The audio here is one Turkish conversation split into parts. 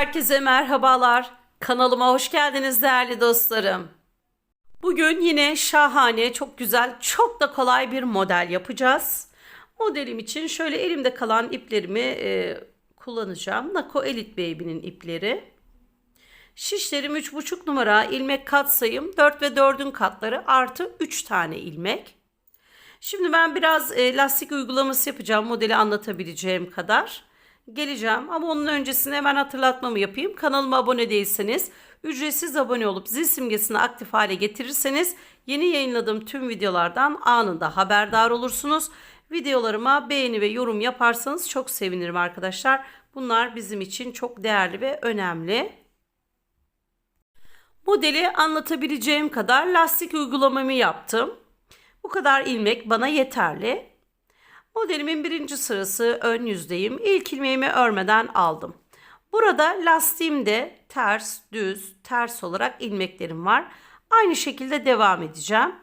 Herkese merhabalar. Kanalıma hoş geldiniz değerli dostlarım. Bugün yine şahane, çok güzel, çok da kolay bir model yapacağız. Modelim için şöyle elimde kalan iplerimi e, kullanacağım. Nako Elite Baby'nin ipleri. Şişlerim 3,5 numara, ilmek katsayım 4 ve 4'ün katları artı 3 tane ilmek. Şimdi ben biraz e, lastik uygulaması yapacağım modeli anlatabileceğim kadar. Geleceğim ama onun öncesinde hemen hatırlatmamı yapayım. Kanalıma abone değilseniz ücretsiz abone olup zil simgesini aktif hale getirirseniz yeni yayınladığım tüm videolardan anında haberdar olursunuz. Videolarıma beğeni ve yorum yaparsanız çok sevinirim arkadaşlar. Bunlar bizim için çok değerli ve önemli. Modeli anlatabileceğim kadar lastik uygulamamı yaptım. Bu kadar ilmek bana yeterli. Modelimin birinci sırası ön yüzdeyim. İlk ilmeğimi örmeden aldım. Burada lastiğimde ters, düz, ters olarak ilmeklerim var. Aynı şekilde devam edeceğim.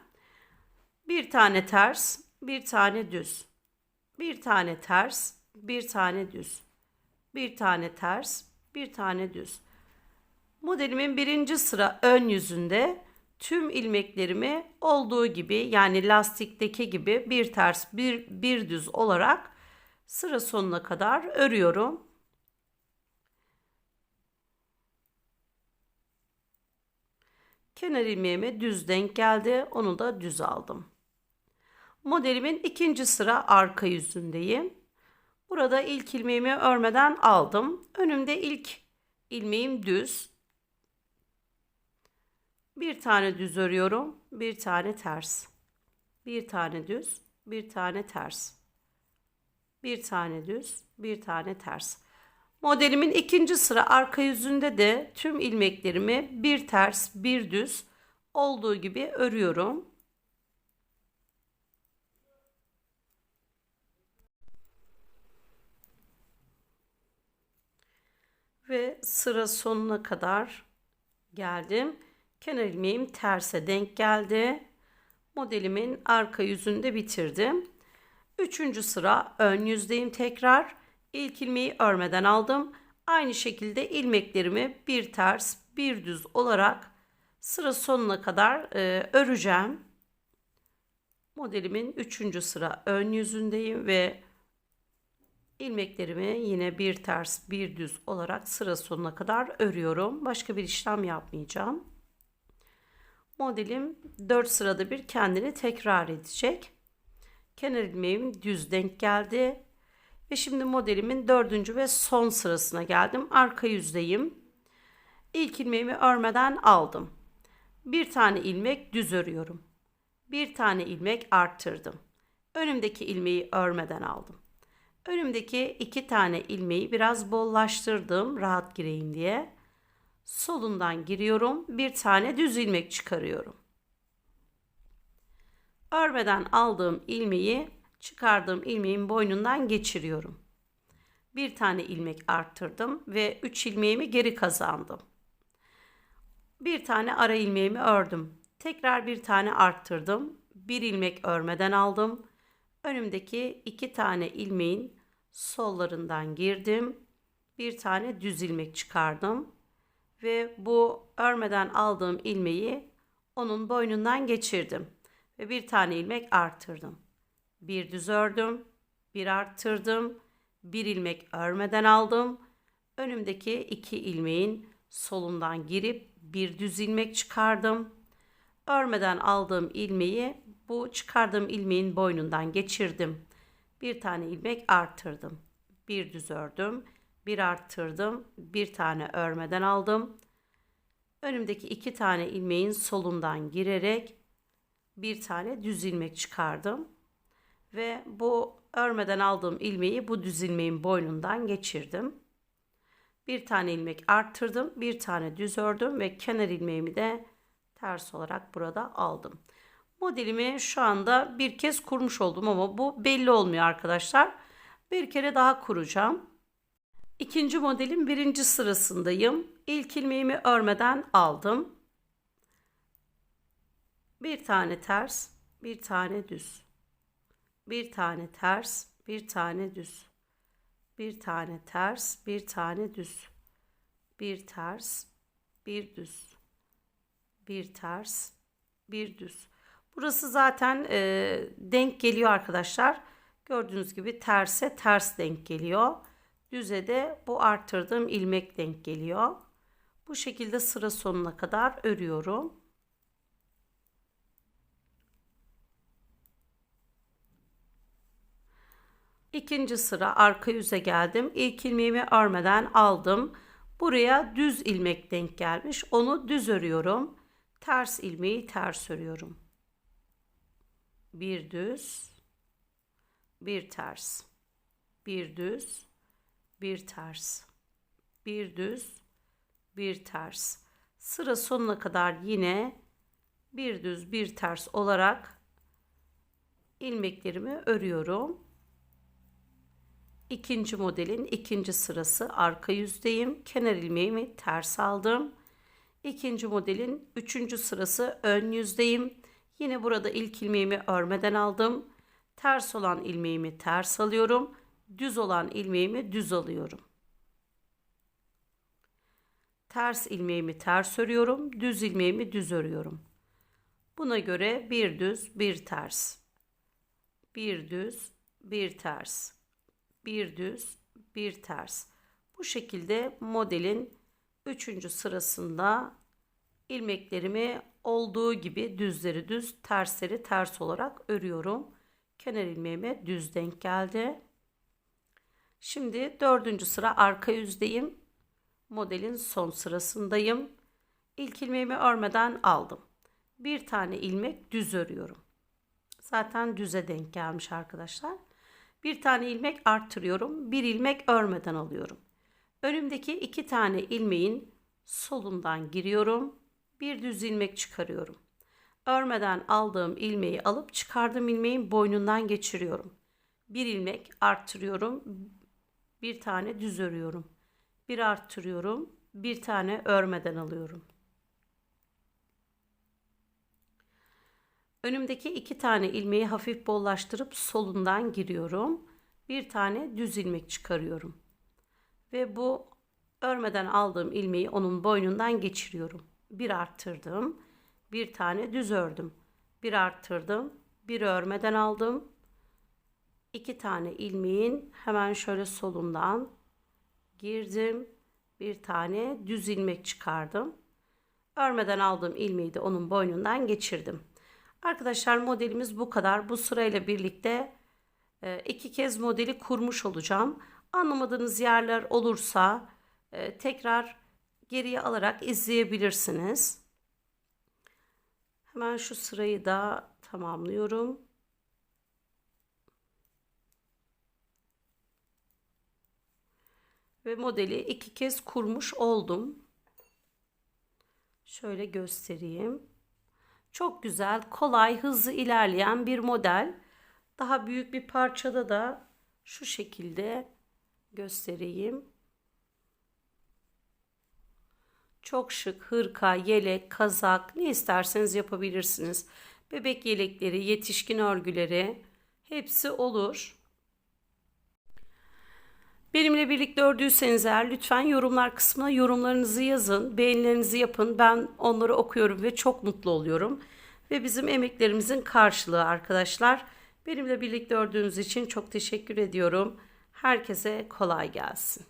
Bir tane ters, bir tane düz. Bir tane ters, bir tane düz. Bir tane ters, bir tane düz. Modelimin birinci sıra ön yüzünde tüm ilmeklerimi olduğu gibi yani lastikteki gibi bir ters bir, bir düz olarak sıra sonuna kadar örüyorum. Kenar ilmeğime düz denk geldi. Onu da düz aldım. Modelimin ikinci sıra arka yüzündeyim. Burada ilk ilmeğimi örmeden aldım. Önümde ilk ilmeğim düz. Bir tane düz örüyorum, bir tane ters. Bir tane düz, bir tane ters. Bir tane düz, bir tane ters. Modelimin ikinci sıra arka yüzünde de tüm ilmeklerimi bir ters, bir düz olduğu gibi örüyorum. Ve sıra sonuna kadar geldim. Kenar ilmeğim terse denk geldi. Modelimin arka yüzünde bitirdim. Üçüncü sıra ön yüzdeyim tekrar. İlk ilmeği örmeden aldım. Aynı şekilde ilmeklerimi bir ters bir düz olarak sıra sonuna kadar e, öreceğim. Modelimin üçüncü sıra ön yüzündeyim ve ilmeklerimi yine bir ters bir düz olarak sıra sonuna kadar örüyorum. Başka bir işlem yapmayacağım modelim 4 sırada bir kendini tekrar edecek. Kenar ilmeğim düz denk geldi. Ve şimdi modelimin dördüncü ve son sırasına geldim. Arka yüzdeyim. İlk ilmeğimi örmeden aldım. Bir tane ilmek düz örüyorum. Bir tane ilmek arttırdım. Önümdeki ilmeği örmeden aldım. Önümdeki iki tane ilmeği biraz bollaştırdım rahat gireyim diye solundan giriyorum. Bir tane düz ilmek çıkarıyorum. Örmeden aldığım ilmeği çıkardığım ilmeğin boynundan geçiriyorum. Bir tane ilmek arttırdım ve 3 ilmeğimi geri kazandım. Bir tane ara ilmeğimi ördüm. Tekrar bir tane arttırdım. Bir ilmek örmeden aldım. Önümdeki iki tane ilmeğin sollarından girdim. Bir tane düz ilmek çıkardım ve bu örmeden aldığım ilmeği onun boynundan geçirdim ve bir tane ilmek arttırdım. Bir düz ördüm, bir arttırdım, bir ilmek örmeden aldım. Önümdeki iki ilmeğin solundan girip bir düz ilmek çıkardım. Örmeden aldığım ilmeği bu çıkardığım ilmeğin boynundan geçirdim. Bir tane ilmek arttırdım. Bir düz ördüm bir arttırdım. Bir tane örmeden aldım. Önümdeki iki tane ilmeğin solundan girerek bir tane düz ilmek çıkardım. Ve bu örmeden aldığım ilmeği bu düz ilmeğin boynundan geçirdim. Bir tane ilmek arttırdım. Bir tane düz ördüm ve kenar ilmeğimi de ters olarak burada aldım. Modelimi şu anda bir kez kurmuş oldum ama bu belli olmuyor arkadaşlar. Bir kere daha kuracağım. İkinci modelin birinci sırasındayım. İlk ilmeğimi örmeden aldım. Bir tane ters, bir tane düz. Bir tane ters, bir tane düz. Bir tane ters, bir tane düz. bir ters, bir düz, bir ters, bir düz. Burası zaten e, denk geliyor arkadaşlar. Gördüğünüz gibi terse ters denk geliyor. Düze de bu arttırdığım ilmek denk geliyor. Bu şekilde sıra sonuna kadar örüyorum. İkinci sıra arka yüze geldim. İlk ilmeğimi örmeden aldım. Buraya düz ilmek denk gelmiş. Onu düz örüyorum. Ters ilmeği ters örüyorum. Bir düz, bir ters. Bir düz, bir ters. Bir düz, bir ters. Sıra sonuna kadar yine bir düz, bir ters olarak ilmeklerimi örüyorum. İkinci modelin ikinci sırası arka yüzdeyim. Kenar ilmeğimi ters aldım. İkinci modelin üçüncü sırası ön yüzdeyim. Yine burada ilk ilmeğimi örmeden aldım. Ters olan ilmeğimi ters alıyorum. Düz olan ilmeğimi düz alıyorum. Ters ilmeğimi ters örüyorum. Düz ilmeğimi düz örüyorum. Buna göre bir düz, bir ters. Bir düz, bir ters bir düz, bir ters. Bu şekilde modelin üçüncü sırasında ilmeklerimi olduğu gibi düzleri düz, tersleri ters olarak örüyorum. Kenar ilmeğime düz denk geldi. Şimdi dördüncü sıra arka yüzdeyim. Modelin son sırasındayım. İlk ilmeğimi örmeden aldım. Bir tane ilmek düz örüyorum. Zaten düze denk gelmiş arkadaşlar. Bir tane ilmek arttırıyorum. Bir ilmek örmeden alıyorum. Önümdeki iki tane ilmeğin solundan giriyorum. Bir düz ilmek çıkarıyorum. Örmeden aldığım ilmeği alıp çıkardığım ilmeğin boynundan geçiriyorum. Bir ilmek arttırıyorum. Bir tane düz örüyorum. Bir arttırıyorum. Bir tane örmeden alıyorum. Önümdeki iki tane ilmeği hafif bollaştırıp solundan giriyorum. Bir tane düz ilmek çıkarıyorum. Ve bu örmeden aldığım ilmeği onun boynundan geçiriyorum. Bir arttırdım. Bir tane düz ördüm. Bir arttırdım. Bir örmeden aldım. İki tane ilmeğin hemen şöyle solundan girdim. Bir tane düz ilmek çıkardım. Örmeden aldığım ilmeği de onun boynundan geçirdim. Arkadaşlar modelimiz bu kadar. Bu sırayla birlikte e, iki kez modeli kurmuş olacağım. Anlamadığınız yerler olursa e, tekrar geriye alarak izleyebilirsiniz. Hemen şu sırayı da tamamlıyorum. Ve modeli iki kez kurmuş oldum. Şöyle göstereyim. Çok güzel, kolay, hızlı ilerleyen bir model. Daha büyük bir parçada da şu şekilde göstereyim. Çok şık hırka, yelek, kazak ne isterseniz yapabilirsiniz. Bebek yelekleri, yetişkin örgüleri hepsi olur. Benimle birlikte ördüyseniz eğer lütfen yorumlar kısmına yorumlarınızı yazın, beğenilerinizi yapın. Ben onları okuyorum ve çok mutlu oluyorum. Ve bizim emeklerimizin karşılığı arkadaşlar. Benimle birlikte ördüğünüz için çok teşekkür ediyorum. Herkese kolay gelsin.